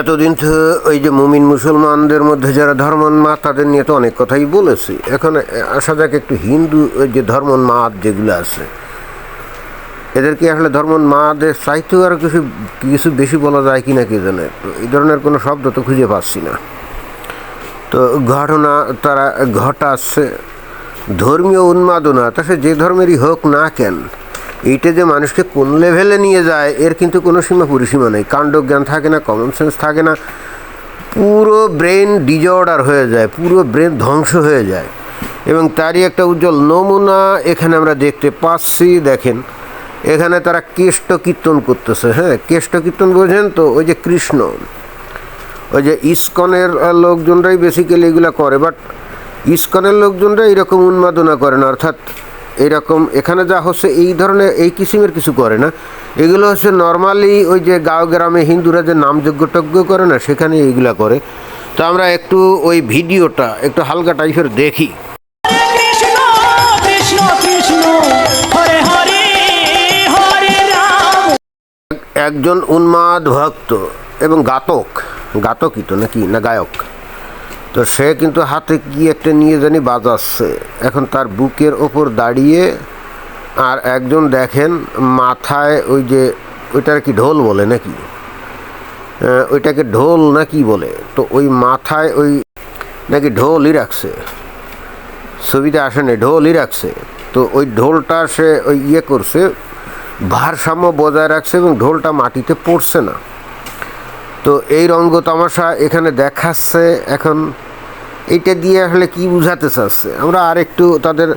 এতদিন তো ওই যে মুমিন মুসলমানদের মধ্যে যারা ধর্মোন্মাদ, তাদের নিয়ে তো অনেক কথাই বলেছি। এখন আসা যাক একটু হিন্দু ওই যে ধর্মোন্মাদ যেগুলো আছে। এদেরকে আসলে ধর্মোন্মাদের চাইতেও আর কিছু কিছু বেশি বলা যায় কি না কে জানে? তো এই ধরনের কোনো শব্দ তো খুঁজে পাচ্ছি না। তো ঘটনা তারা, ঘটাচ্ছে ধর্মীয় উন্মাদনা। তা সে যে ধর্মেরই হোক না কেন এইটা যে মানুষকে কোন লেভেলে নিয়ে যায়, এর কিন্তু কোনো সীমা পরিসীমা নেই। কাণ্ডজ্ঞান থাকে না কমন সেন্স থাকে না। পুরো ব্রেন ডিজঅর্ডার হয়ে যায়, পুরো ব্রেন ধ্বংস হয়ে যায়। এবং তারই একটা উজ্জ্বল নমুনা এখানে আমরা দেখতে পাচ্ছি, দেখেন। এখানে তারা কেষ্ট কীর্তন করতেছে হ্যাঁ? কেষ্ট কীর্তন বোঝেন তো? ওই যে কৃষ্ণ। ওই যে ইস্কনের লোকজনরাই বেসিক্যালি এগুলো করে বাট ইস্কনের লোকজনরা এরকম উন্মাদনা করে না, অর্থাৎ এরকম, এখানে যা হচ্ছে, এই ধরনের এই কিসিমের কিছু করে না। এগুলো হচ্ছে নর্মালি ওই যে গাঁও গ্রামে হিন্দুরা যে নামযজ্ঞ টজ্ঞ করে না সেখানে এইগুলা করে। তো আমরা একটু ওই ভিডিওটা একটু হালকা টাইপের দেখি। একজন উন্মাদ ভক্ত এবং গাতক। গাতকই তো নাকি? না গায়ক? তো সে কিন্তু হাতে কি একটা নিয়ে জানি বাজাচ্ছে। এখন তার বুকের ওপর দাঁড়িয়ে আর একজন দেখেন মাথায় ওই যে ওইটার কি ঢোল বলে নাকি? ওইটাকে ঢোল না কি বলে। তো ওই মাথায় ওই নাকি ঢোলই রাখছে। ছবিতে আসেনি, ঢোলই রাখছে। তো ওই ঢোলটা সে ওই ইয়ে করছে, ভারসাম্য বজায় রাখছে এবং ঢোলটা মাটিতে পড়ছে না। তো এই রঙ্গ তামাশা এখানে দেখাচ্ছে এখন। এটা দিয়ে আসলে কি বুঝাতে চাচ্ছে? আমরা আর একটু তাদের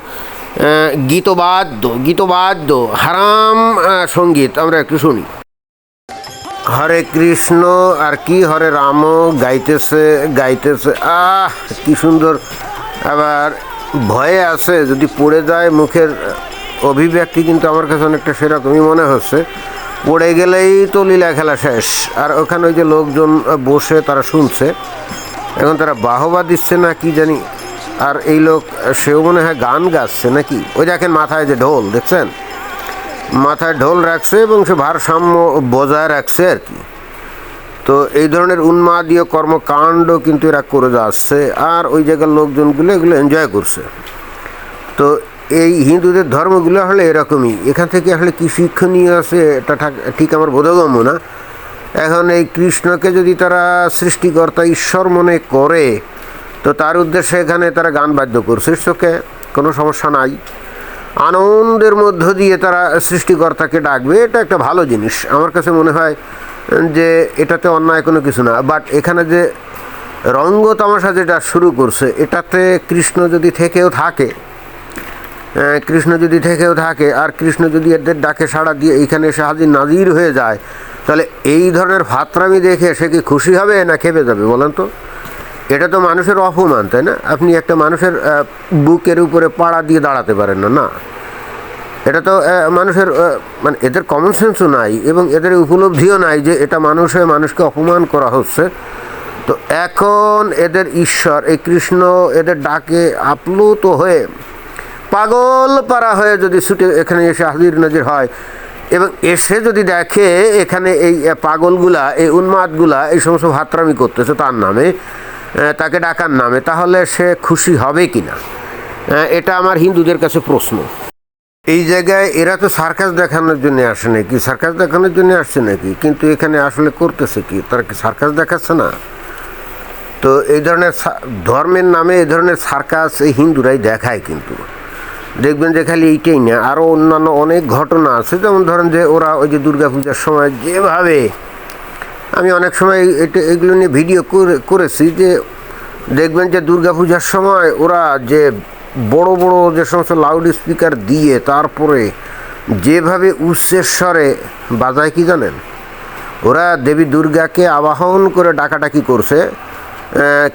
গীতবাদ্য গীতবাদ্য, হারাম সংগীত আমরা একটু শুনি। হরে কৃষ্ণ, আর কি হরে রাম গাইতেছে গাইতেছে, আহ, কি সুন্দর। আবার ভয়ে আছে, যদি পড়ে যায় মুখের অভিব্যক্তি কিন্তু আমার কাছে অনেকটা সেরকমই মনে হচ্ছে। পড়ে গেলেই তো লীলা খেলা শেষ। আর ওখানে ওই যে লোকজন বসে তারা শুনছে। এখন তারা বাহবা দিচ্ছে না কি জানি। আর এই লোক, সেও মনে হয় গান গাচ্ছে নাকি? ওই দেখেন মাথায় যে ঢোল, দেখছেন? মাথায় ঢোল রাখছে এবং সে ভারসাম্য বজায় রাখছে আর কি। তো এই ধরনের উন্মাদীয় কর্মকাণ্ড কিন্তু এরা করে যাচ্ছে। আর ওই জায়গার লোকজনগুলো এগুলো এনজয় করছে। তো এই হিন্দুদের ধর্মগুলো হলে এরকমই। এখান থেকে আসলে কী শিক্ষণীয় আছে এটা ঠাক- আমার বোধগম্য না। এখন এই কৃষ্ণকে যদি তারা সৃষ্টিকর্তা ঈশ্বর মনে করে, তো তার উদ্দেশ্যে এখানে তারা গান বাদ্য করছে। ঈশ্বরকে কোনো সমস্যা নাই। আনন্দের মধ্য দিয়ে তারা সৃষ্টিকর্তাকে ডাকবে, এটা একটা ভালো জিনিস। আমার কাছে মনে হয় যে এটাতে অন্যায় কোনো কিছু না। বাট এখানে যে রঙ্গ তামাশা যেটা শুরু করছে, এটাতে কৃষ্ণ যদি থেকেও থাকে কৃষ্ণ যদি থেকেও থাকে আর কৃষ্ণ যদি এদের ডাকে সাড়া দিয়ে এইখানে এসে হাজির নাজির হয়ে যায়, তাহলে এই ধরনের ভাতরামি দেখে সে কি খুশি হবে না খেপে যাবে বলেন তো? এটা তো মানুষের অপমান, তাই না? আপনি একটা মানুষের বুকের উপরে পাড়া দিয়ে দাঁড়াতে পারেন না না। এটা তো মানুষের মানে এদের কমন সেন্সও নাই এবং এদের উপলব্ধিও নাই যে এটা মানুষে মানুষকে অপমান করা হচ্ছে। তো এখন এদের ঈশ্বর, এই কৃষ্ণ এদের ডাকে আপ্লুত হয়ে পাগল পারা হয়ে যদি ছুটে এখানে এসে হাজির নাজির হয়, এবং এসে যদি দেখে এখানে এই পাগলগুলা, এই উন্মাদগুলা, এই সমস্ত ভাতরামি করতেছে তার নামে তাকে ডাকার নামে, তাহলে সে খুশি হবে কি না এটা আমার হিন্দুদের কাছে প্রশ্ন। এই জায়গায় এরা তো সার্কাস দেখানোর জন্য আসে নাকি? সার্কাস দেখানোর জন্য আসছে নাকি? কিন্তু এখানে আসলে করতেছে কি? তারা কি সার্কাস দেখাচ্ছে না? তো এই ধরনের ধর্মের নামে এই ধরনের সার্কাস এই হিন্দুরাই দেখায় কিন্তু। দেখবেন যে খালি এইটাই না আরও অন্যান্য অনেক ঘটনা আছে। যেমন ধরেন যে ওরা ওই যে দুর্গাপূজার সময় যেভাবে, আমি অনেক সময় এটা, এগুলো নিয়ে ভিডিও করে, করেছি যে দেখবেন যে দুর্গাপূজার সময় ওরা যে বড় বড় যে সমস্ত লাউড স্পিকার দিয়ে তারপরে যেভাবে উচ্চেশ্বরে বাজায় কি জানেন? ওরা দেবী দুর্গাকে আবাহন করে ডাকাডাকি করছে।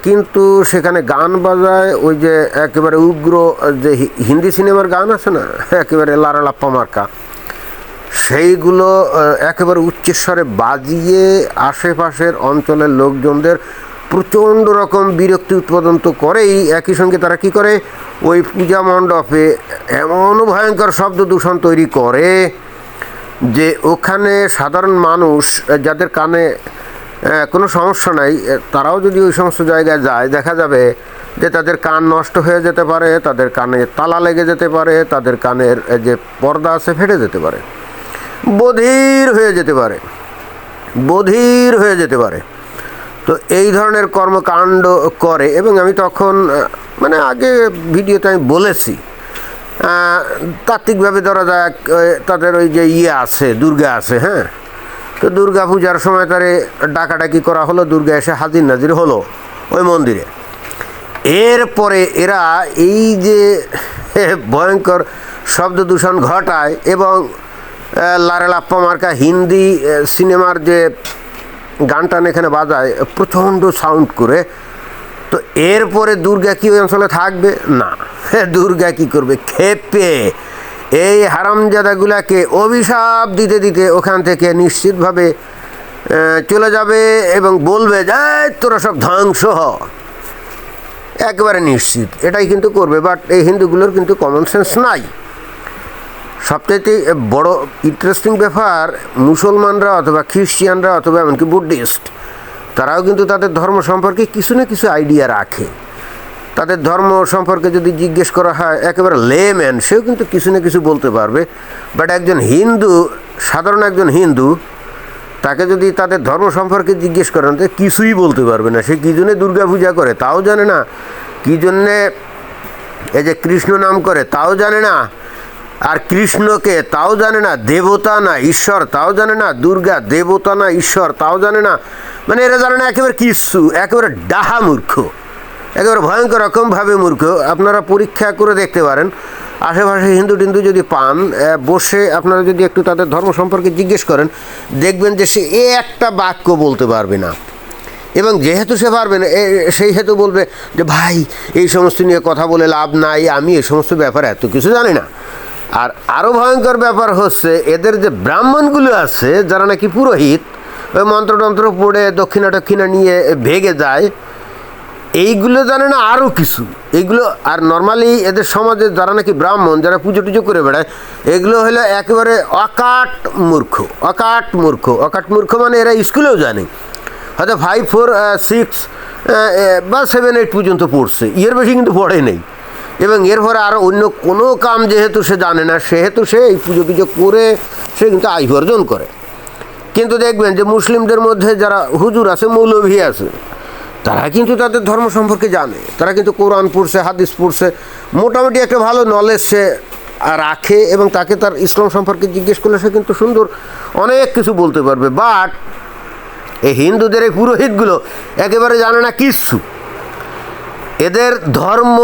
কিন্তু সেখানে গান বাজায় ওই যে একেবারে উগ্র যে হিন্দি সিনেমার গান আছে না, একেবারে লারা লাপ্পা মার্কা, সেইগুলো একেবারে উচ্চস্বরে বাজিয়ে আশেপাশের অঞ্চলের লোকজনদের প্রচণ্ড রকম বিরক্তি উৎপাদন তো করেই, একই সঙ্গে তারা কি করে? ওই পূজা মণ্ডপে এমন ভয়ঙ্কর শব্দ দূষণ তৈরি করে যে ওখানে সাধারণ মানুষ, যাদের কানে কোনো সমস্যা নাই। তারাও যদি ওই সমস্ত জায়গায় যায়, দেখা যাবে যে তাদের কান নষ্ট হয়ে যেতে পারে, তাদের কানে তালা লেগে যেতে পারে, তাদের কানের যে পর্দা আছে ফেটে যেতে পারে। বধির হয়ে যেতে পারে। বধির হয়ে যেতে পারে। তো এই ধরনের কর্মকাণ্ড করে এবং আমি তখন মানে আগে ভিডিওতে আমি বলেছি তাত্ত্বিকভাবে ধরা যাক তাদের ওই যে ইয়ে আছে, দুর্গা আছে হ্যাঁ? তো দুর্গা পূজার সময় তারে ডাকাডাকি করা হলো দুর্গা এসে হাজির নাজির হলো ওই মন্দিরে। এরপরে এরা এই যে ভয়ঙ্কর শব্দ দূষণ ঘটায় এবং আহ, লারে লাপ্পা মার্কা হিন্দি সিনেমার যে গান টান এখানে বাজায় প্রচণ্ড সাউন্ড করে। তো এরপরে দুর্গা কি ওই অঞ্চলে থাকবে? না। দুর্গা কি করবে? খেপে এই হারামজাদাগুলাকে অভিশাপ দিতে দিতে ওখান থেকে নিশ্চিতভাবে চলে যাবে এবং বলবে যে তোরা সব ধ্বংস হ। একেবারে নিশ্চিত, এটাই কিন্তু করবে বাট এই হিন্দুগুলোর কিন্তু কমন সেন্স নাই। সবচাইতে বড় ইন্টারেস্টিং ব্যাপার, মুসলমানরা অথবা খ্রিস্টিয়ানরা অথবা এমনকি বুদ্ধিস্ট তারাও কিন্তু তাদের ধর্ম সম্পর্কে কিছু না কিছু আইডিয়া রাখে। তাদের ধর্ম সম্পর্কে যদি জিজ্ঞেস করা হয়, একেবারে লেম্যান সেও কিন্তু কিছু না কিছু বলতে পারবে। বাট একজন হিন্দু, সাধারণ একজন হিন্দু, তাকে যদি তাদের ধর্ম সম্পর্কে জিজ্ঞেস করেন, তো কিছুই বলতে পারবে না। সে কী জন্যে দুর্গা পূজা করে, তাও জানে না। কী জন্যে এই যে কৃষ্ণ নাম করে, তাও জানে না। আর কৃষ্ণকে তাও জানে না, দেবতা না ঈশ্বর, তাও জানে না। দুর্গা দেবতা না ঈশ্বর, তাও জানে না। মানে এরা জানে না, একেবারে কিচ্ছু, একেবারে ডাহা মূর্খ। একেবারে ভয়ঙ্কর রকমভাবে মূর্খ, আপনারা পরীক্ষা করে দেখতে পারেন। আশেপাশে হিন্দু টিন্দু যদি পান বসে আপনারা যদি একটু তাদের ধর্ম সম্পর্কে জিজ্ঞেস করেন, দেখবেন যে সে এ একটা বাক্য বলতে পারবে না। এবং যেহেতু সে পারবে না সেই হেতু বলবে যে, ভাই, এই সমস্ত নিয়ে কথা বলে লাভ নাই, আমি এই সমস্ত ব্যাপারে এত কিছু জানি না। আর আরও ভয়ঙ্কর ব্যাপার হচ্ছে, এদের যে ব্রাহ্মণগুলো আছে, যারা নাকি পুরোহিত, ওই মন্ত্রতন্ত্র পড়ে দক্ষিণা টক্ষিণা নিয়ে ভেগে যায় এইগুলো জানে না আরও কিছু। এইগুলো, আর নর্মালি এদের সমাজে যারা নাকি ব্রাহ্মণ, যারা পুজো টুজো করে বেড়ায়, এগুলো হলো একেবারে অকাট মূর্খ অকাট মূর্খ। অকাট মূর্খ মানে এরা স্কুলেও জানে। হয়তো ফাইভ ফোর সিক্স বা সেভেন এইট পর্যন্ত পড়ছে। ইয়ের বেশি কিন্তু পড়ে নেই। এবং এর পরে আরও অন্য কোনো কাম যেহেতু সে জানে না, সেহেতু সে এই পুজো টুজো করে সে কিন্তু আয় অর্জন করে। কিন্তু দেখবেন যে মুসলিমদের মধ্যে যারা হুজুর আছে, মৌলভী আছে তারা কিন্তু তাদের ধর্ম সম্পর্কে জানে। তারা কিন্তু কোরআন পড়ছে, হাদিস পড়ছে। মোটামুটি একটা ভালো নলেজ সে রাখে এবং তাকে তার ইসলাম সম্পর্কে জিজ্ঞেস করলে সে কিন্তু সুন্দর অনেক কিছু বলতে পারবে। বাট এই হিন্দুদের এই পুরোহিতগুলো একেবারে জানে না কিচ্ছু। এদের ধর্ম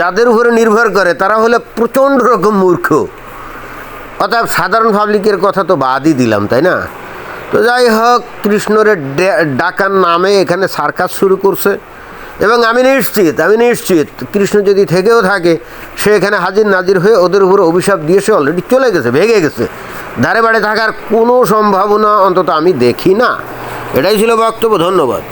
যাদের উপরে নির্ভর করে, তারা হলে প্রচণ্ড রকম মূর্খ। অতএব সাধারণ পাবলিকের কথা তো বাদই দিলাম, তাই না? তো যাই হোক, কৃষ্ণরে ডাকার নামে এখানে সার্কাস শুরু করছে। এবং আমি নিশ্চিত আমি নিশ্চিত, কৃষ্ণ যদি থেকেও থাকে, সে এখানে হাজির নাজির হয়ে ওদের উপরে অভিশাপ দিয়ে সে অলরেডি চলে গেছে ভেঙে গেছে। ধারে বাড়ে থাকার কোনো সম্ভাবনা অন্তত আমি দেখি না। এটাই ছিল বক্তব্য, ধন্যবাদ।